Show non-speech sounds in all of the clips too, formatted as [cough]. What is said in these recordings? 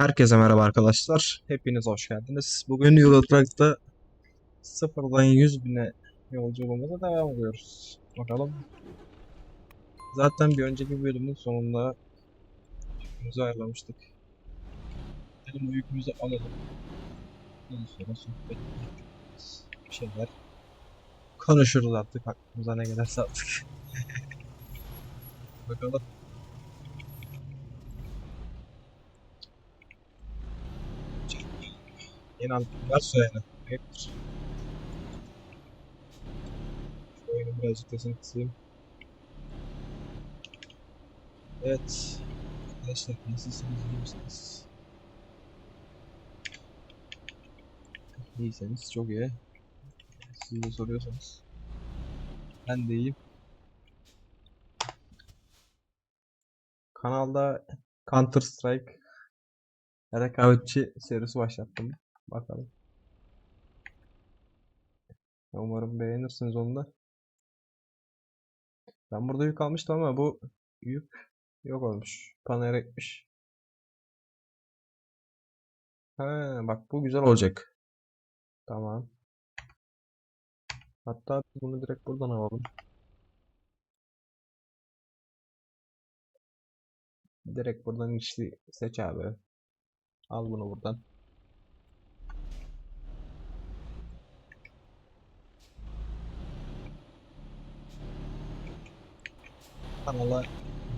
Herkese merhaba arkadaşlar. Hepiniz hoş geldiniz. Bugün Euro Truck'ta sıfırdan 100 bine yolculuğumuza devam ediyoruz. Bakalım. Zaten bir önceki bölümün sonunda yükümüzü ayarlamıştık. Dedim bu yükümüzü alalım. Ondan sonra sohbet bir şeyler konuşuruz artık aklımıza ne gelirse artık. [laughs] Bakalım. Yeni antrenör söyle. Heptir. Şu oyunu birazcık sesini kısayım. Evet. Arkadaşlar nasılsınız? iyi misiniz? İyiyseniz çok iyi. Siz de soruyorsanız. Ben de iyiyim. Kanalda Counter Strike rekabetçi serisi başlattım. Bakalım. Umarım beğenirsiniz onu da. Ben burada yük almıştım ama bu yük yok olmuş. Panel ekmiş. He, bak bu güzel olacak. Tamam. Hatta bunu direkt buradan alalım. Direkt buradan işli seç abi. Al bunu buradan. Kanala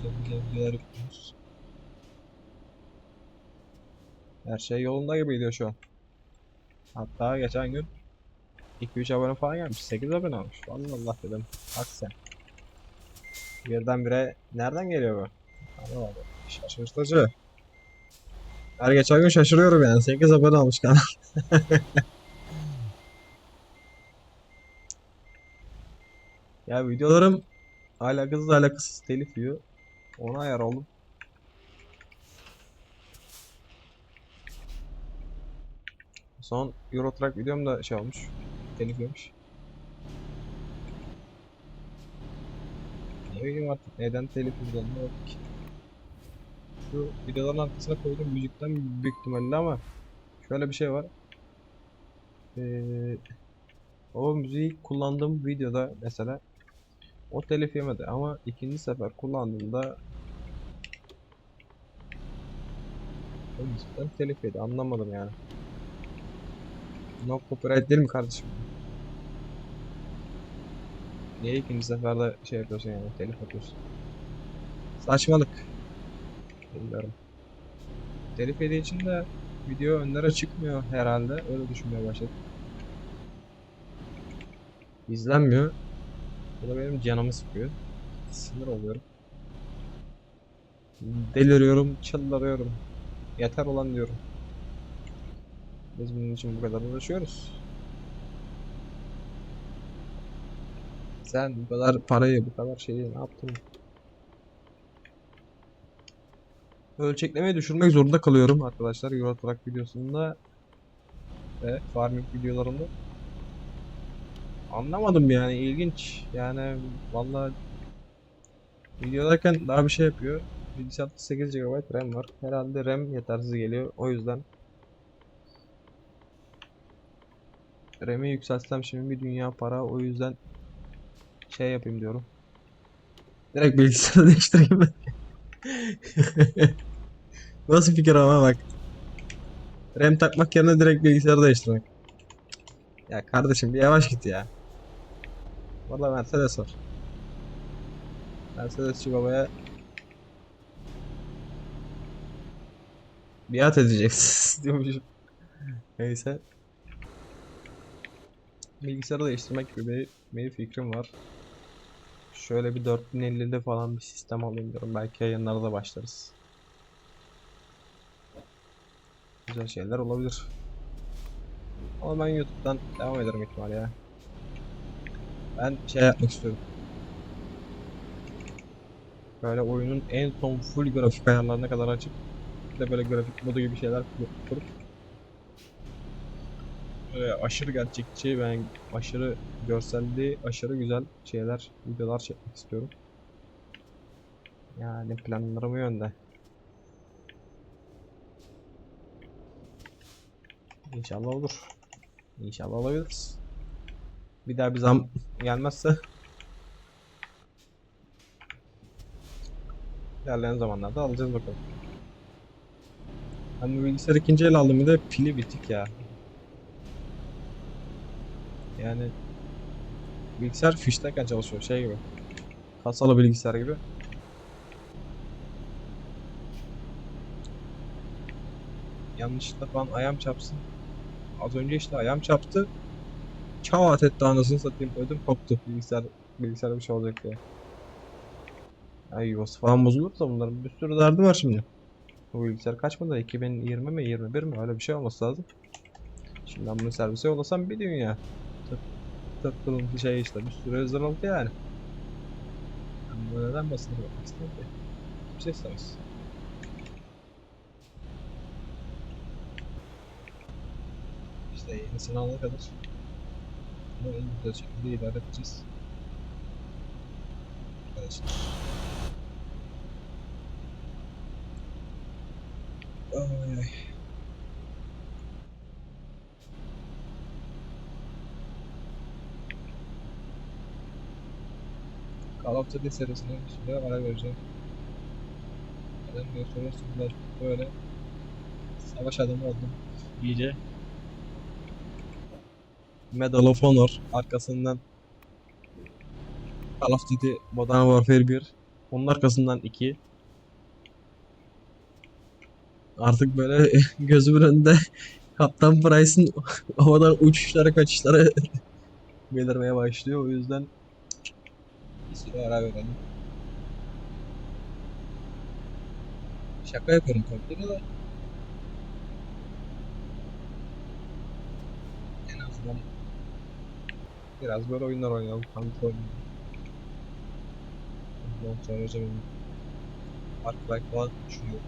güzel videolar yüklüyoruz. Her şey yolunda gibi gidiyor şu an. Hatta geçen gün 2-3 abone falan gelmiş. 8 abone olmuş. Allah dedim. Bak sen. Birdenbire nereden geliyor bu? Allah. Şaşırtıcı. Her geçen gün şaşırıyorum yani. 8 abone olmuş kanal. [laughs] ya videolarım alakasız alakasız telif yiyor. Ona ayar oldum. Son Euro Truck videom da şey olmuş. Telif yemiş. Ne bileyim artık neden telif yiyeceğini yok ki. Şu videoların arkasına koyduğum müzikten büyük ihtimalle ama şöyle bir şey var. Ee, o müziği kullandığım videoda mesela o telif yemedi ama ikinci sefer kullandığımda o müzikten telif yedi anlamadım yani. No copyright değil mi kardeşim? Niye ikinci seferde şey yapıyorsun yani telif atıyorsun? Saçmalık. Bilmiyorum. Telif yediği için de video önlere çıkmıyor herhalde. Öyle düşünmeye başladım. İzlenmiyor. Bu da benim canımı sıkıyor. Sinir oluyorum. Deliriyorum, çıldırıyorum. Yeter olan diyorum. Biz bunun için bu kadar uğraşıyoruz. Sen bu kadar parayı, bu kadar şeyi ne yaptın? Ölçeklemeyi düşürmek zorunda kalıyorum arkadaşlar Euro videosunda ve farming videolarında. Anlamadım yani ilginç. Yani vallahi videodayken daha bir şey yapıyor. Bilgisayarda 8 GB RAM var. Herhalde RAM yetersiz geliyor. O yüzden RAM'i yükseltsem şimdi bir dünya para. O yüzden şey yapayım diyorum. Direkt bilgisayarı [laughs] değiştireyim. [laughs] Nasıl fikir ama bak. RAM takmak yerine direkt bilgisayarı değiştirmek. Ya kardeşim bir yavaş git ya. Valla Mercedes var. Mercedesçi babaya biat edeceksin [laughs] diyormuşum. Neyse. Bilgisayarı değiştirmek gibi bir, bir fikrim var. Şöyle bir 4050'de falan bir sistem alayım diyorum. Belki yayınlarda başlarız. Güzel şeyler olabilir. Ama ben YouTube'dan devam ederim ihtimal ya. Ben şey yapmak istiyorum. Böyle oyunun en son full grafik ayarlarına kadar açıp de böyle grafik modu gibi şeyler kur- kurup böyle aşırı gerçekçi ben aşırı görselliği aşırı güzel şeyler videolar çekmek istiyorum. Yani planlarım yönde. İnşallah olur. İnşallah alabiliriz. Bir daha bir zam gelmezse ilerleyen zamanlarda alacağız bakalım. Ben bu bilgisayar ikinci el aldım bir de pili bitik ya. Yani bilgisayar fişteyken çalışıyor şey gibi. Kasalı bilgisayar gibi. Yanlışlıkla falan ayağım çarpsın. Az önce işte ayağım çarptı. Çavat etti anasını satayım. Ödüm koptu bilgisayar bilgisayarda bir şey olacak diye. Ay yuvası falan bozulursa bunların bir sürü derdi var şimdi. Bu bilgisayar kaç model? 2020 mi 21 mi? Öyle bir şey olması lazım. Şimdi ben bunu servise yollasam bir dünya. Tık kırıntı şey işte bir sürü zırıltı yani. Ben bu neden basını yapmak istedim ki? Bir şey istemez. İşte yenisini alana kadar bunu en güzel şekilde idare edeceğiz. Arkadaşlar. Ay ay. Call of Duty serisine bir süre ara vereceğim. Neden diye soruyorsunuz böyle savaş adamı oldum iyice. Medal of Honor arkasından Call of Duty Modern Warfare 1 onun arkasından 2 Artık böyle [laughs] gözümün önünde Kaptan Price'ın [laughs] havadan uçuşlara kaçışlara [laughs] belirmeye başlıyor. O yüzden bir süre ara verelim. Şaka yapıyorum tabii de. En azından biraz böyle oyunlar oynayalım. Kontrol oynayalım. Ondan sonra hocam Ark Life falan düşünüyorum.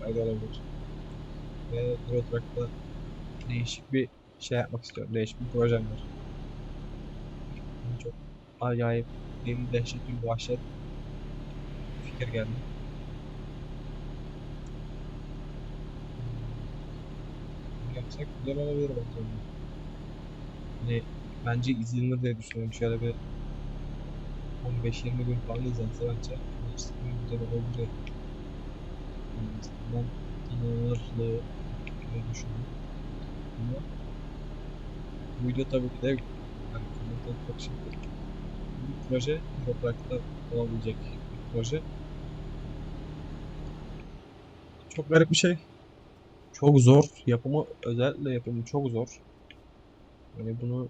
Fayda olabilir. Ve Euro Truck'ta değişik bir şey yapmak istiyorum. Değişik bir projem var. Çok acayip, yeni dehşet bir vahşet fikir geldi. Bunu Yapsak güzel olabilir bence. Hani bence izlenir diye düşünüyorum. Şöyle bir 15-20 gün falan izlense bence gerçekten güzel olabilir. Ben inanılırlığı diye düşündüm. Ama bu video tabii ki de yani komentar çok şey. Bir proje toprakta olabilecek bir proje. Çok garip bir şey. Çok zor. Yapımı özellikle yapımı çok zor. Yani bunu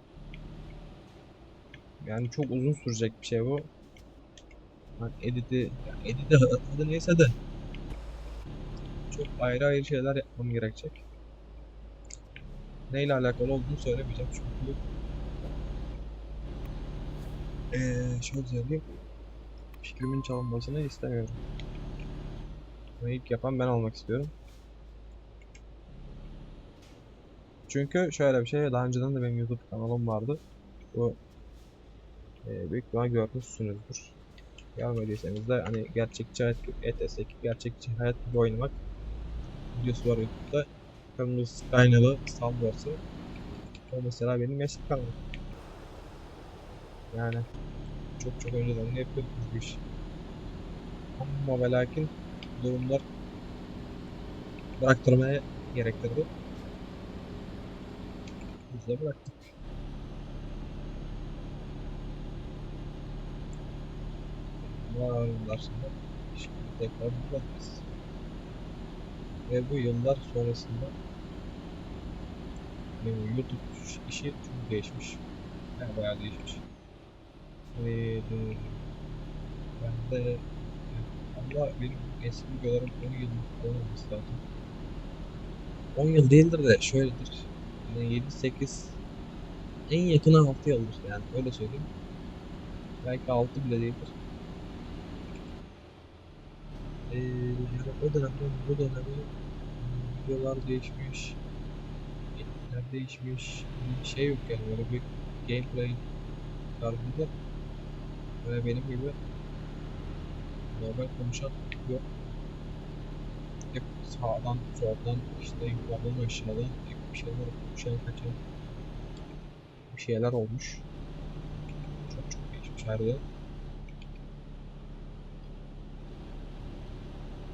yani çok uzun sürecek bir şey bu. Yani editi, editi adı neyse de çok ayrı ayrı şeyler yapmam gerekecek. Neyle alakalı olduğunu söylemeyeceğim çünkü eee şöyle söyleyeyim fikrimin çalınmasını istemiyorum. Bunu ilk yapan ben olmak istiyorum. Çünkü şöyle bir şey daha önceden de benim YouTube kanalım vardı. Bu eee büyük ihtimal görmüşsünüzdür. Görmediyseniz de hani gerçekçi hayat ETS2 gerçekçi hayat gibi oynamak videosu var YouTube'da. Kırmızı kaynalı Sandbox'u. O mesela benim eski kanalım. Yani çok çok önceden de yapıyorduk bu iş. Ama ve lakin durumlar bıraktırmaya gerektirdi. Biz de bıraktık. Var yıllar sonra şimdi tekrar buradayız. Ve bu yıllar sonrasında YouTube işi çok değişmiş. Yani bayağı değişmiş. Ve e, ben de ama benim eski videolarım 10 yıl olması lazım. 10 yıl değildir de şöyledir. Yani 7-8 en yakını 6 yıldır yani öyle söyleyeyim. Belki 6 bile değildir. Ee, yani o dönemden bu döneme videolar değişmiş, editler değişmiş, bir şey yok yani böyle bir gameplay tarzında ve benim gibi normal konuşan yok. Hep sağdan, soldan, işte yukarıdan aşağıdan hep bir şeyler şeyler kaçan bir şeyler olmuş. Çok çok geçmiş her yer.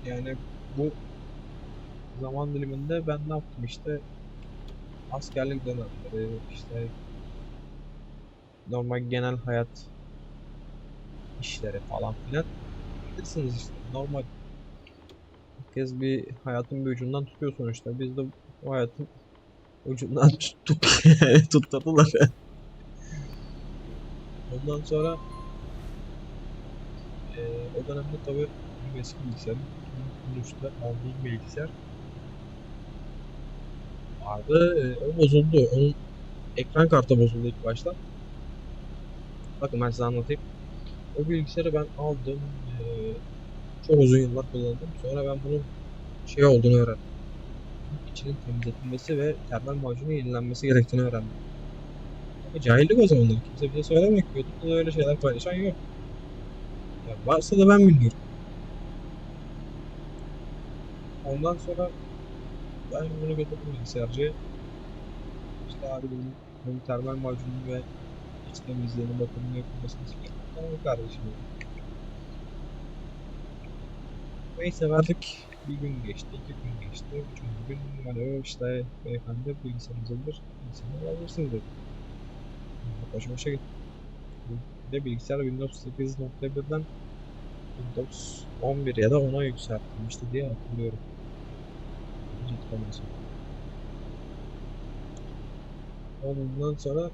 Yani bu zaman diliminde ben ne yaptım işte? Askerlik dönemleri işte normal genel hayat işleri falan filan. Bilirsiniz işte normal. Herkes bir hayatın bir ucundan tutuyor sonuçta. Biz de o hayatın ucundan [laughs] tuttuk. [laughs] Yani ondan sonra eee o dönemde benim eski bilgisayarım 2013'te aldığım bilgisayar vardı. Eee, o bozuldu. Onun ekran kartı bozuldu ilk başta. Bakın ben size anlatayım. O bilgisayarı ben aldım. Eee, çok uzun yıllar kullandım. Sonra ben bunun şey olduğunu öğrendim. İçinin temizletilmesi ve termal macunu yenilenmesi gerektiğini öğrendim. Ama cahillik o zamanlar. Kimse bize söylemiyor ki YouTube'da da öyle şeyler paylaşan yok. Ya varsa da ben bilmiyorum ondan sonra ben bunu götürdüm bilgisayarcıya işte abi bunun, bunun termal macunu ve iç temizliğini bakımını yapılmasını istiyorum tamam kardeşim dedim. Neyse verdik. Bir gün geçti, iki gün geçti, üçüncü gün alo işte beyefendi bilgisayarınız hazır, bilgisayarınızı alabilirsiniz dedi. Başa başa gitti. Bir de bilgisayar Windows 8.1'den Windows 11 ya da 10'a yükseltilmişti diye hatırlıyorum. Ciddi olmasın. Ondan sonra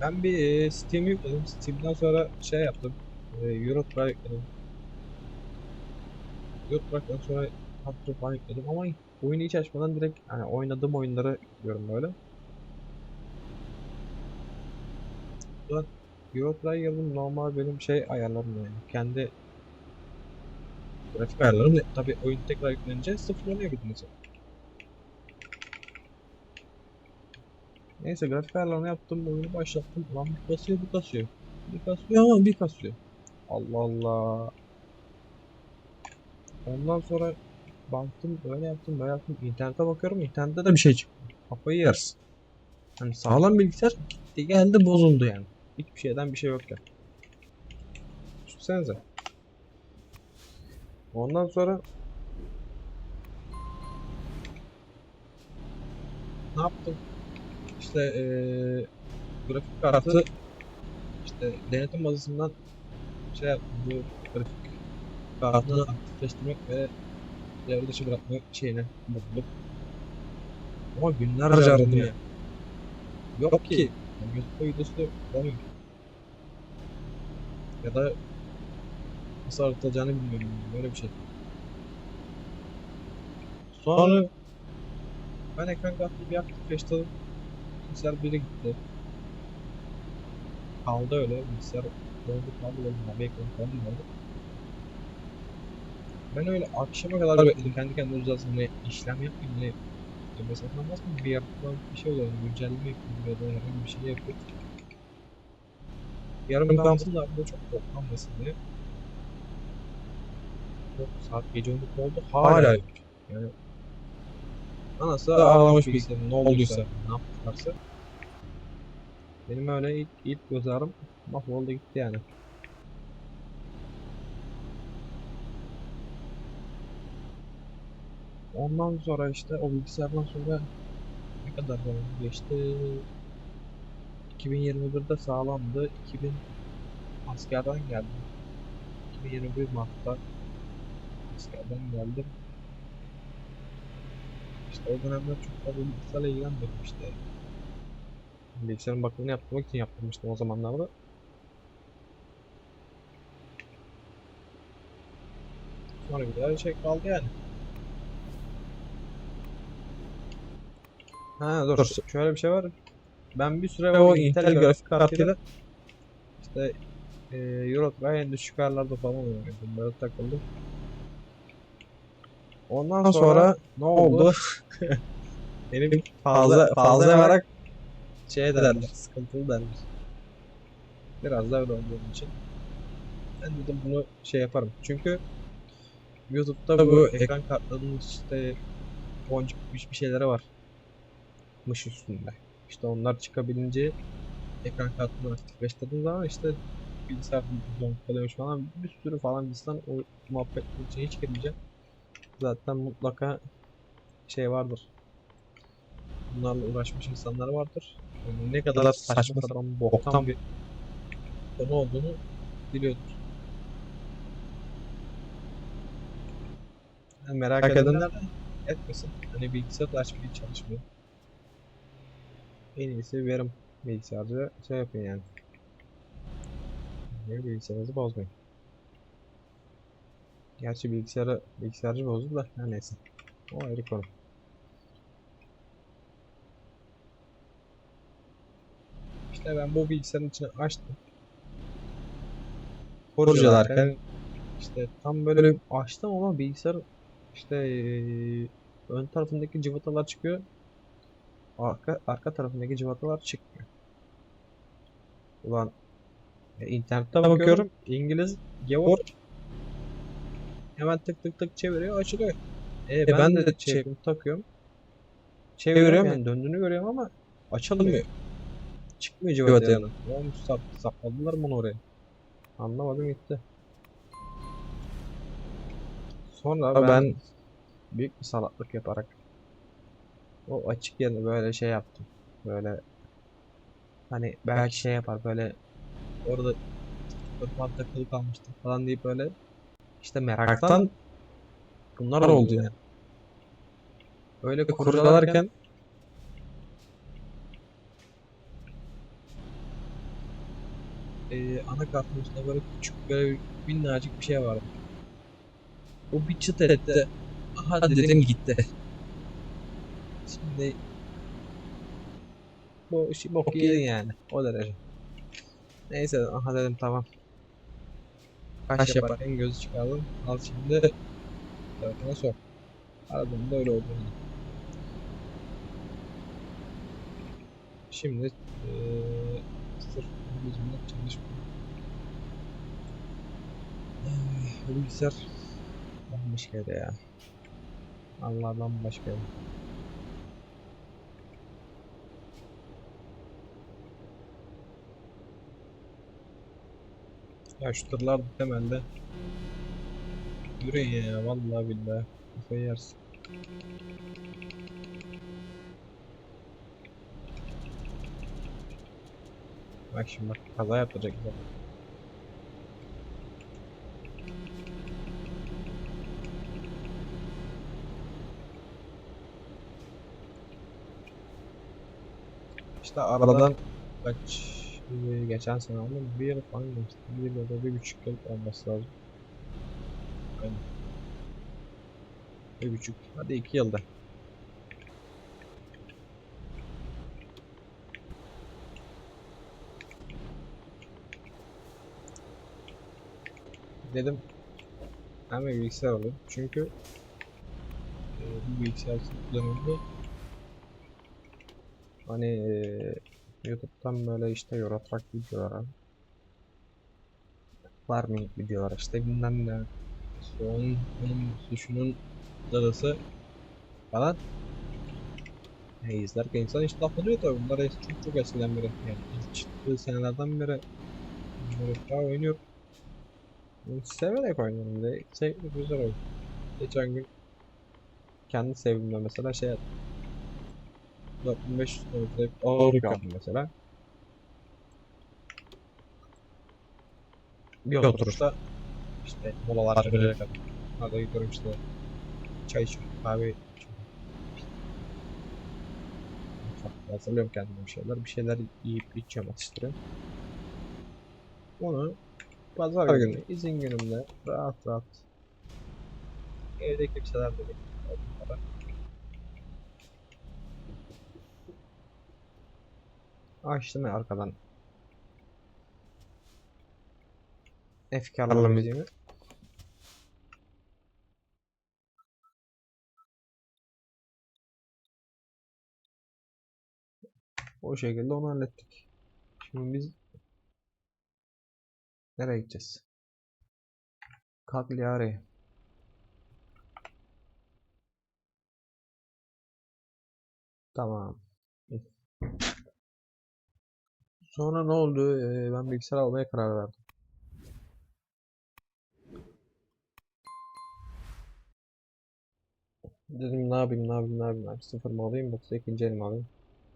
ben bir e, Steam yükledim. Steam'den sonra şey yaptım. E, Eurotrack yükledim. Eurotrack'tan sonra Hardcore falan yükledim ama oyunu hiç açmadan direkt yani oynadığım oyunları yüklüyorum böyle. Ulan yazdım normal benim şey ayarlarım yani. Kendi grafik ayarlarım. Tabi oyun tekrar yüklenince sıfırlanıyor mesela. Neyse grafik ayarlarını yaptım, oyunu başlattım. Lan bir kasıyor, bir kasıyor. Bir kasıyor ama bir kasıyor. Allah Allah. Ondan sonra baktım, böyle yaptım, böyle yaptım. İnternete bakıyorum, internette de bir şey çıkmıyor. Kafayı yersin. Hani sağlam bilgisayar gitti geldi bozuldu yani. Hiçbir şeyden bir şey yok ya. Düşünsenize. Ondan sonra ne yaptım? İşte eee grafik kartı işte denetim bazısından şey yaptım bu grafik kartını aktifleştirmek ve devre dışı bırakmak şeyine buldum. Ama günlerce aradım ya. Yok ki. Yani YouTube'da videosu da bulamıyorum. Ya da nasıl aratılacağını bilmiyorum. Böyle bir şey. Sonra ben ekran kartını bir aktifleştirdim. Bilgisayar biri gitti. Kaldı öyle. Bilgisayar doldu kaldı doldu. Bir ekran falan oldu. Ben öyle akşama kadar bekledim. Kendi kendine uzatsın. Ne işlem yapmayayım ne mesela olmaz mı? Bir yapılan bir şey oluyor. Güncelleme yapayım ya da herhangi bir şey yapayım. Yarım kalsın da çok toplanmasın diye. Saat gece 12 oldu. Hala yok. Yani Anası ağlamış bilgisayarın ne olduysa, ne yaptılarsa. Benim öyle ilk, ilk göz ağrım mahvoldu gitti yani. Ondan sonra işte o bilgisayardan sonra ne kadar zaman geçti? 2021'de sağlamdı. 2000 askerden geldim. 2021 Mart'ta askerden geldim. İşte o dönemler çok fazla bilgisayarla ilgilenmedim işte. Bilgisayarın bakımını yaptırmak için yaptırmıştım o zamanlarda. Sonra bir daha şey kaldı yani. Ha dur, şöyle bir şey var. Ben bir süre o Intel grafik kartıyla işte e, Euro Truck en düşük ayarlarda falan oynuyordum. Böyle takıldım. Ondan sonra ne oldu? [laughs] Benim fazla fazla yanarak şey derler, sıkıntılı derler. Biraz da öyle olduğum için. Ben dedim bunu şey yaparım. Çünkü YouTube'da bu ekran kartlarının işte boncuk bir şeyleri var. Mış üstünde. İşte onlar çıkabilince ekran kartını aktifleştirdiğin zaman işte bilgisayar donk kalıyormuş falan bir sürü falan bizden o muhabbet hiç girmeyeceğim. Zaten mutlaka şey vardır. Bunlarla uğraşmış insanlar vardır. Yani ne kadar saçma sapan boktan bir konu olduğunu biliyordur. Yani merak edenler de etmesin. Hani bilgisayar hiç çalışmıyor. En iyisi verim bilgisayarcı şey yapın yani. Yani bilgisayarınızı bozmayın. Gerçi bilgisayarı bilgisayarcı bozdu da her neyse. O ayrı konu. İşte ben bu bilgisayarın içine açtım. Kurcalarken işte tam böyle açtım ama bilgisayar işte eee, ön tarafındaki cıvatalar çıkıyor. Arka arka tarafındaki cıvatalar çıkmıyor. Ulan e, internette bakıyorum İngiliz gavur hemen tık tık tık çeviriyor açılıyor. E, ben, de şey yapıyorum, takıyorum. Çeviriyorum yani döndüğünü görüyorum ama açılmıyor. Çıkmıyor cıvata yanı. Olmuş sap, sapladılar bunu oraya. Anlamadım gitti. Sonra ben büyük bir salaklık yaparak o açık yanı böyle şey yaptım. Böyle hani belki şey yapar böyle orada tıklık takılı kalmıştı falan deyip böyle işte meraktan bunlar oldu yani. Öyle kurcalarken eee anakartın üstünde böyle küçük böyle minnacık bir şey vardı. O bir çıt etti. Aha dedim gitti. Şimdi bu işi bok yani. O derece. Neyse aha dedim tamam. Kaç yaparken gözü çıkardım. Al şimdi telefona sor. Aradığımda öyle oldu. yani. Şimdi eee sırf yüzümden çalışmıyor. Bu bilgisayar bambaşka yerde ya. Allah bambaşka Ya şu tırlar temelde Yürüyün ya vallahi billahi kafayı yersin. Bak şimdi bak kaza yapacak. İşte aradan kaç e, geçen sene aldım bir yıl falan geçti. Bir yıl ya da bir buçuk yıl olması lazım. Aynen. Bir buçuk hadi iki yılda. Dedim hem bilgisayar alayım çünkü e, bu bilgisayar kullanımı hani e, YouTube'dan böyle işte yoratrak videolara farming videolar işte bilmem ne. Onun şunun dadası falan. E, izlerken insan işte laf oluyor tabii. Bunlar çok çok eskiden beri. Yani ilk çıktığı senelerden beri daha oynuyor. Severek oynuyorum. Bir de zevkli güzel oyun. Geçen gün kendi sevdiğimde mesela şey yaptım 4500 kilometre ağırlık yaptım mesela bir oturuşta işte molalar yaptım. Arada gidiyorum işte çay içiyorum, kahve içiyorum. Hazırlıyorum kendime bir şeyler. Bir şeyler yiyip içiyorum, atıştırıyorum. Onu pazar günü, izin günümde rahat rahat evde kimseler de yok. olduğu kadar. Açtım ya arkadan efkarlı müziğimi. O şekilde onu hallettik. Şimdi biz nereye gideceğiz? Cagliari. Tamam. Sonra ne oldu? Ee, ben bilgisayar almaya karar verdim. Dedim ne yapayım ne yapayım ne yapayım. Sıfır mı alayım yoksa ikinci el mi alayım?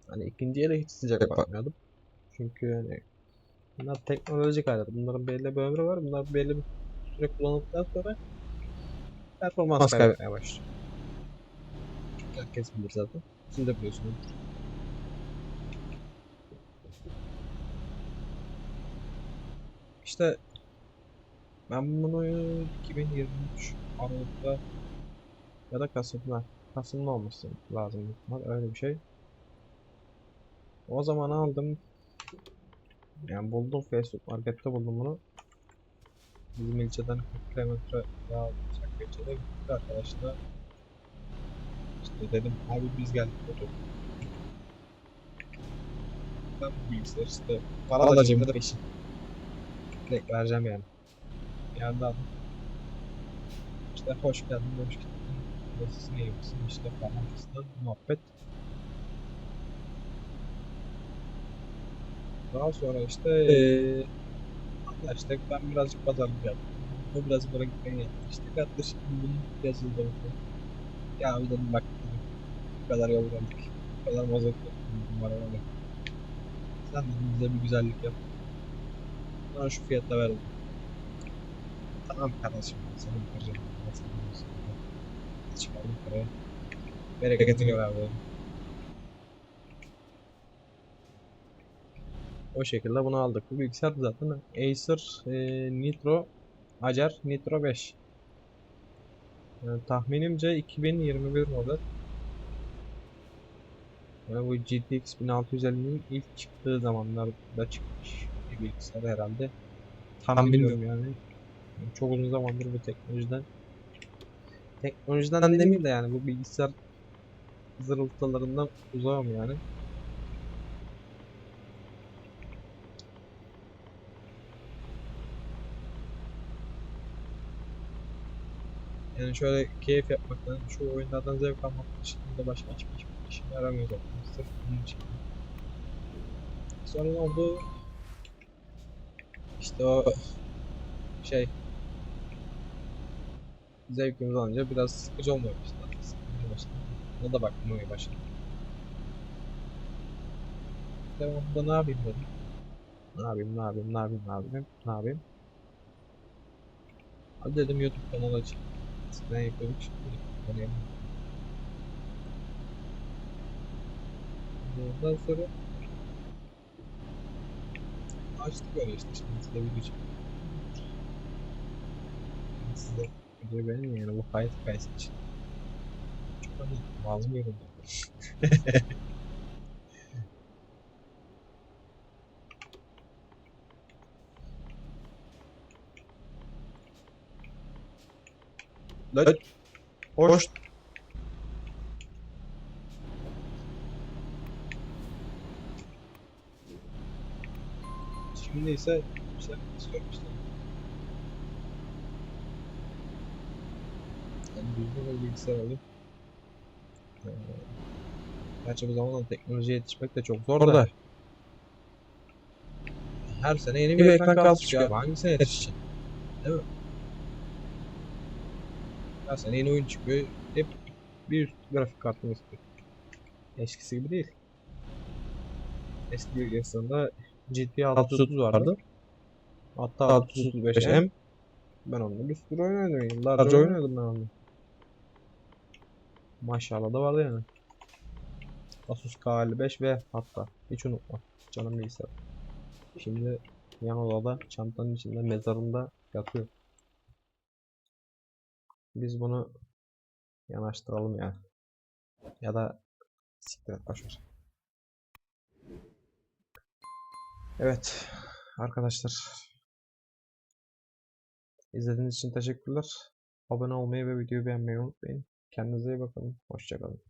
Hani ikinci ele hiç sıcak bakmıyordum. Çünkü hani bunlar teknolojik alet. Bunların belli bir ömrü var. Bunlar belli bir süre kullanıldıktan sonra performans kaybetmeye başlıyor. Herkes bilir zaten. Siz de biliyorsunuz. İşte ben bunu 2023 Aralık'ta ya da Kasım'da Kasım'da olması lazım öyle bir şey. O zaman aldım. Yani buldum Facebook markette buldum bunu. Bizim ilçeden 40 kilometre daha uzak bir ilçede gittik arkadaşlar. İşte dedim abi biz geldik oturduk. Ben bu bilgisayar işte para da cebimde peşin. Direkt vereceğim yani. Geldi adam. İşte hoş geldin demiş ki nasılsın iyi misin işte falan fistan muhabbet. Daha sonra işte eee anlaştık ben birazcık pazarlık yaptım. O biraz bana gitmeyi yaptı. İşte kardeşim bunun yazıldı. Ya bir dedim bak bu kadar yol geldik. Bu kadar mazot yaptım arabayla. Sen dedim bize bir güzellik yap. Sana şu fiyatla verdim. Tamam kardeşim sana bakacağım. Çıkardım parayı. Bereketini gör abi. O şekilde bunu aldık. Bu bilgisayar zaten Acer e, Nitro Acer Nitro 5. Yani tahminimce 2021 model. Yani bu GTX 1650'nin ilk çıktığı zamanlarda çıkmış bir bilgisayar herhalde. Tam bilmiyorum yani. Yani Çok uzun zamandır bu teknolojiden teknolojiden demeyeyim de yani bu bilgisayar zırıltılarından uzağım yani. Yani şöyle keyif yapmaktan, şu oyunlardan zevk almak dışında başka hiçbir işime yaramıyor zaten. Sırf bunun için. Sonra ne oldu? İşte o şey zevkimiz alınca biraz sıkıcı olmaya başladı. Başladı. Ona da bakmaya başladım. Devamında ne yapayım dedim. Ne yapayım, ne yapayım, ne yapayım, ne yapayım, ne yapayım. Hadi dedim YouTube kanalı açayım. Eskiden yapıyorduk şimdi yapayım. Ondan sonra açtık öyle işte şimdi size video çekiyorum. Yani Size video benim yani bu hayat hikayesi için. Çok hani bazı bir yorum. Lan hoş. Şimdi ise güzel istiyorum işte. Yani düzgün bir bilgisayar alayım. Ee, Gerçi bu zamanda teknolojiye yetişmek de çok zor da. Her sene yeni bir, ekran kartı çıkıyor. Hangisine yetişeceksin? Değil mi? Her sene yeni oyun çıkıyor. Hep bir üst grafik kartını istiyor. Eskisi gibi değil. Eski bilgisayarında GT 630 vardı. Hatta 635M. Ben onunla bir sürü oynadım. Yıllarca oynadım ben onunla. Maşallah da vardı yani. Asus K55 ve hatta hiç unutma. Canım bilgisayar. Şimdi yan odada çantanın içinde mezarında yatıyor. Biz bunu yanaştıralım ya. Ya da siktir et boşver. Evet arkadaşlar. İzlediğiniz için teşekkürler. Abone olmayı ve videoyu beğenmeyi unutmayın. Kendinize iyi bakın. Hoşçakalın.